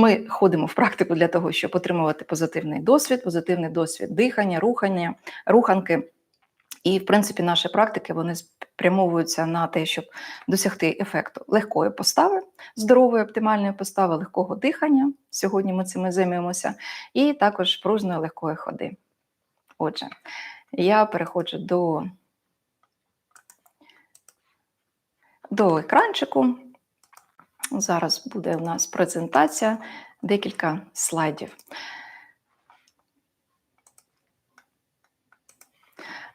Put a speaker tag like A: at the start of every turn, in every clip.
A: Ми ходимо в практику для того, щоб отримувати позитивний досвід, позитивний досвід дихання, рухання, руханки. І, в принципі, наші практики вони спрямовуються на те, щоб досягти ефекту легкої постави, здорової, оптимальної постави, легкого дихання. Сьогодні ми цим займемося, і також пружної легкої ходи. Отже, я переходжу до, до екранчику. Зараз буде у нас презентація, декілька слайдів.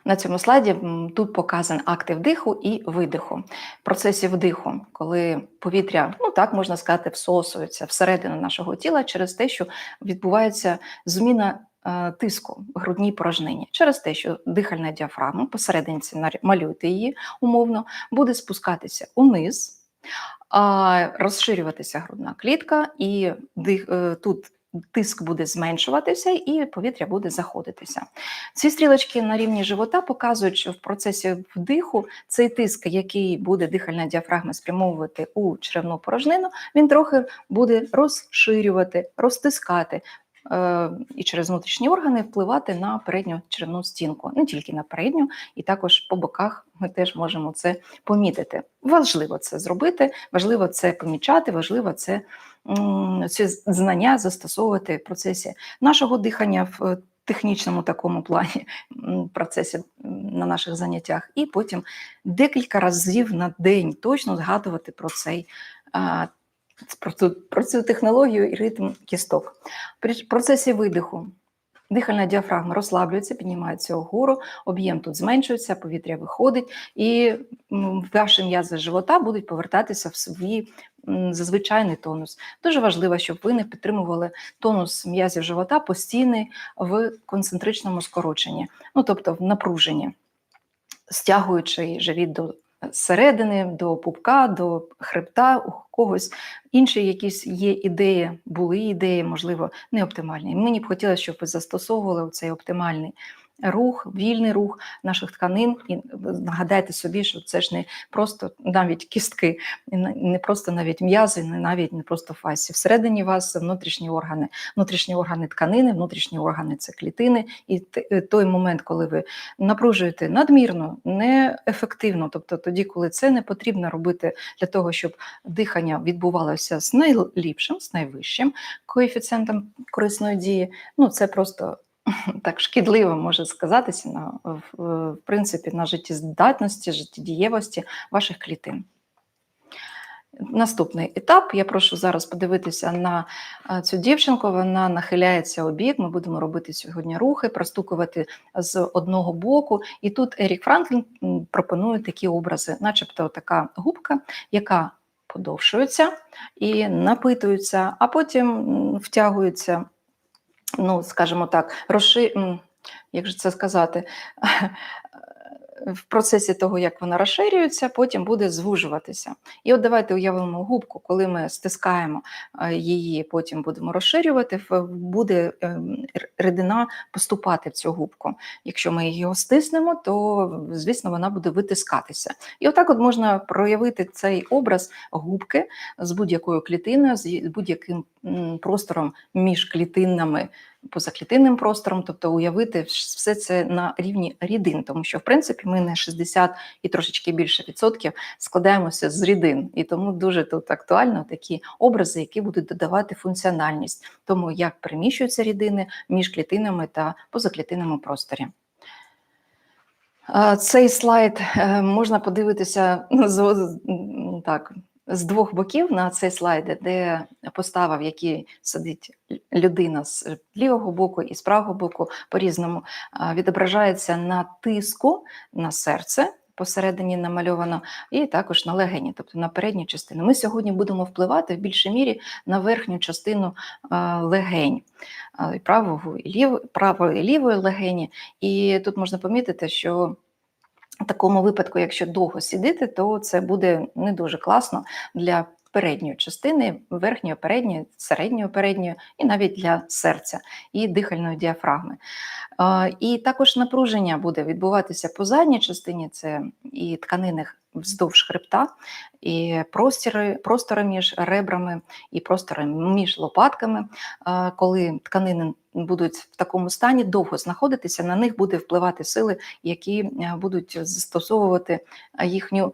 A: На цьому слайді тут показан акти вдиху і видиху. В процесі вдиху, коли повітря, ну так можна сказати, всосується всередину нашого тіла через те, що відбувається зміна е, тиску в грудній порожнині, через те, що дихальна діафрагма, посерединці малюйте її умовно, буде спускатися униз, розширюватися грудна клітка, і е, тут тиск буде зменшуватися, і повітря буде заходитися. Ці стрілочки на рівні живота показують, що в процесі вдиху цей тиск, який буде дихальна діафрагма спрямовувати у черевну порожнину, він трохи буде розширювати, розтискати. Е, І через внутрішні органи впливати на передню черевну стінку, не тільки на передню, і також по боках ми теж можемо це помітити. Важливо це зробити, важливо це помічати, важливо це ці знання застосовувати в процесі нашого дихання в е, технічному такому плані процесі на наших заняттях, і потім декілька разів на день точно згадувати про цей. Про цю, про цю технологію і ритм кісток. При процесі видиху дихальна діафрагма розслаблюється, піднімається вгору, об'єм тут зменшується, повітря виходить, і ваші м'язи живота будуть повертатися в свій зазвичайний тонус. Дуже важливо, щоб ви не підтримували тонус м'язів живота постійний в концентричному скороченні, ну тобто в напруженні, стягуючи живіт до середини, до пупка, до хребта, у когось інші якісь є ідеї, були ідеї, можливо, не оптимальні. Мені б хотілося, щоб ви застосовували цей оптимальний рух, вільний рух наших тканин. І нагадайте собі, що це ж не просто навіть кістки, не- просто навіть м'язи, не навіть не просто фасі. Всередині вас внутрішні органи, внутрішні органи тканини, внутрішні органи це клітини. І е, той момент, коли ви напружуєте надмірно, неефективно, тобто тоді, коли це не потрібно робити для того, щоб дихання відбувалося з найліпшим, з найвищим коефіцієнтом корисної дії, ну це просто так шкідливо може сказатися на в, принципі на життєздатності, життєдієвості ваших клітин. Наступний етап. Я прошу зараз подивитися на е, цю дівчинку. Вона нахиляється у. Ми будемо робити сьогодні рухи, простукувати з одного боку. І тут Ерік Франклін пропонує такі образи, начебто така губка, яка подовшується і напитується, а потім втягується ну, скажімо так, розши... як же це сказати, в процесі того, як вона розширюється, потім буде звужуватися. І от давайте уявимо губку, коли ми стискаємо е, її, потім будемо розширювати, буде ем, рідина поступати в цю губку. Якщо ми її стиснемо, то, звісно, вона буде витискатися. І отак от можна проявити цей образ губки з будь-якою клітиною, з будь-яким простором між клітинами позаклітинним простором, тобто уявити все це на рівні рідин, тому що в принципі ми на 60 і трошечки більше відсотків складаємося з рідин, і тому дуже тут актуально такі образи, які будуть додавати функціональність тому, як переміщуються рідини між клітинами та позаклітинному просторі. Цей слайд е, можна подивитися так, з двох боків на цей слайд, де постава, в якій сидить людина з лівого боку і з правого боку по-різному, відображається на тиску на серце. Посередині намальовано, і також на легені, тобто на передню частину. Ми сьогодні будемо впливати в більшій мірі на верхню частину легень, правого і лівої легені. І тут можна помітити, що в такому випадку, якщо довго сидіти, то це буде не дуже класно для передньої частини, верхньої передньої, середньої передньої, і навіть для серця і дихальної діафрагми. І також напруження буде відбуватися по задній частині, це і тканини вздовж хребта, і простіри, простори між ребрами, і простори між лопатками. Коли тканини будуть в такому стані довго знаходитися, на них буде впливати сили, які е, будуть застосовувати їхню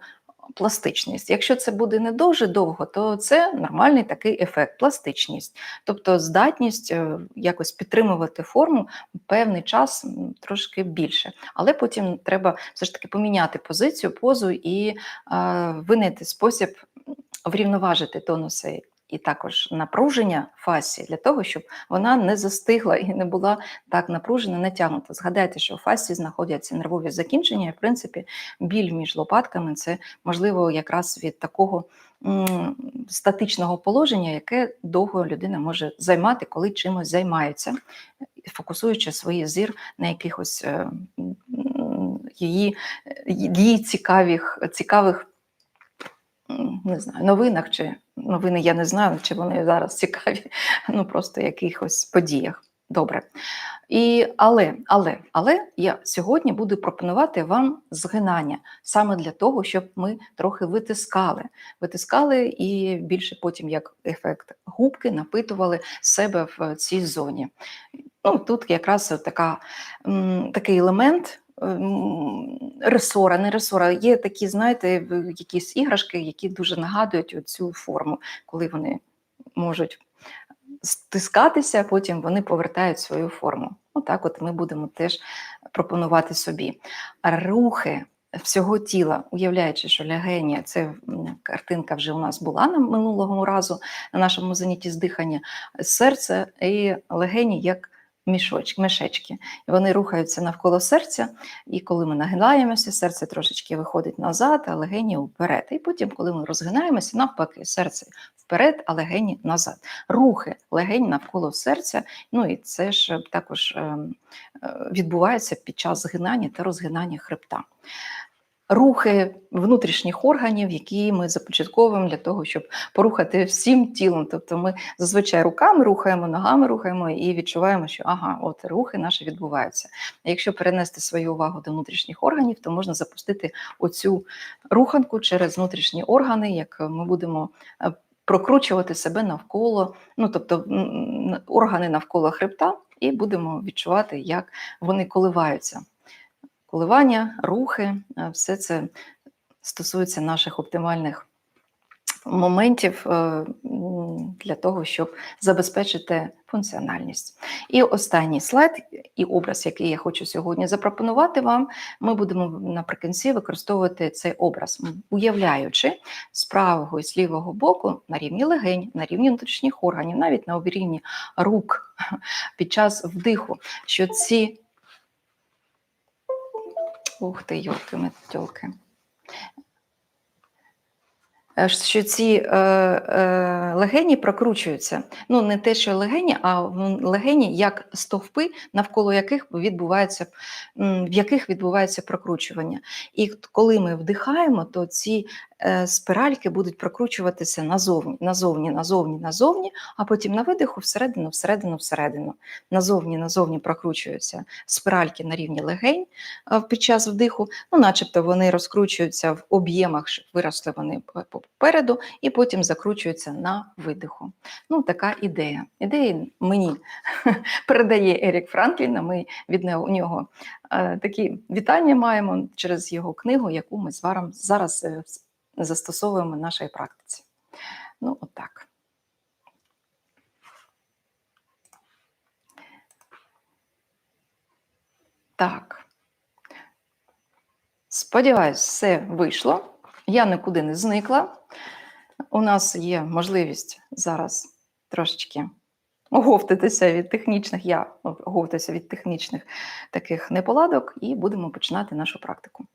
A: пластичність. Якщо це буде не дуже довго, то це нормальний такий ефект пластичність, тобто здатність е, якось підтримувати форму певний час трошки більше. Але потім треба все ж таки поміняти позицію, позу і е, винайти спосіб врівноважити тонуси. І також напруження фасі для того, щоб вона не застигла і не була так напружена, натягнута. Згадайте, що в фасі знаходяться нервові закінчення, і в принципі біль між лопатками це можливо якраз від такого статичного положення, яке довго людина може займати, коли чимось займається, фокусуючи свій зір на якихось е, її, її цікавих, цікавих не знаю, новинах чи новини я не знаю, чи вони зараз цікаві, ну просто якихось подіях. Добре. І, але, але, але я сьогодні буду пропонувати вам згинання саме для того, щоб ми трохи витискали. Витискали і більше потім, як ефект губки, напитували себе в цій зоні. Ну, тут якраз така, такий елемент. М, Ресора, не ресора. Є такі, знаєте, якісь іграшки, які дуже нагадують цю форму, коли вони можуть стискатися, а потім вони повертають свою форму. Отак, от ми будемо теж пропонувати собі рухи всього тіла, уявляючи, що лягені, це картинка вже у нас була на минулого разу на нашому занятті з дихання, серце і легені як мішочки, мішечки. Вони рухаються навколо серця, і коли ми нагинаємося, серце трошечки виходить назад, а легені вперед. І потім, коли ми розгинаємося, навпаки, серце вперед, а легені назад. Рухи легень навколо серця. Ну і це ж також ем, е, відбувається під час згинання та розгинання хребта. Рухи внутрішніх органів, які ми започатковуємо для того, щоб порухати всім тілом. Тобто ми зазвичай руками рухаємо, ногами рухаємо і відчуваємо, що ага, от рухи наші відбуваються. Якщо перенести свою увагу до внутрішніх органів, то можна запустити оцю руханку через внутрішні органи, як ми будемо е, прокручувати себе навколо, ну тобто органи навколо хребта, і будемо відчувати, як вони коливаються. Коливання, рухи, е, все це стосується наших оптимальних моментів е, для того, щоб забезпечити функціональність. І останній слайд і образ, який я хочу сьогодні запропонувати вам, ми будемо наприкінці використовувати цей образ, уявляючи з правого і з лівого боку на рівні легень, на рівні внутрішніх органів, навіть на рівні рук під час вдиху, що ці Ух ти, йолки метьолки. Е, Що ці е, е, легені прокручуються. Ну, не те, що легені, а легені як стовпи, навколо яких відбувається, в яких відбувається прокручування. І коли ми вдихаємо, то ці спиральки будуть прокручуватися назовні, назовні, назовні, назовні, а потім на видиху всередину, всередину, всередину. Назовні, назовні прокручуються спиральки на рівні легень е, під час вдиху, ну, начебто вони розкручуються в об'ємах, виросли вони попереду, і потім закручуються на видиху. Ну, така ідея. Ідеї мені передає Ерік Франклін, ми від нього- е, такі вітання маємо через його книгу, яку ми з зараз е, с- застосовуємо в нашій практиці. Ну, отак. Так. Сподіваюсь, все вийшло. Я нікуди не зникла. У нас є можливість зараз трошечки оговтатися від технічних, я оговтаюся від технічних таких неполадок, і будемо починати нашу практику.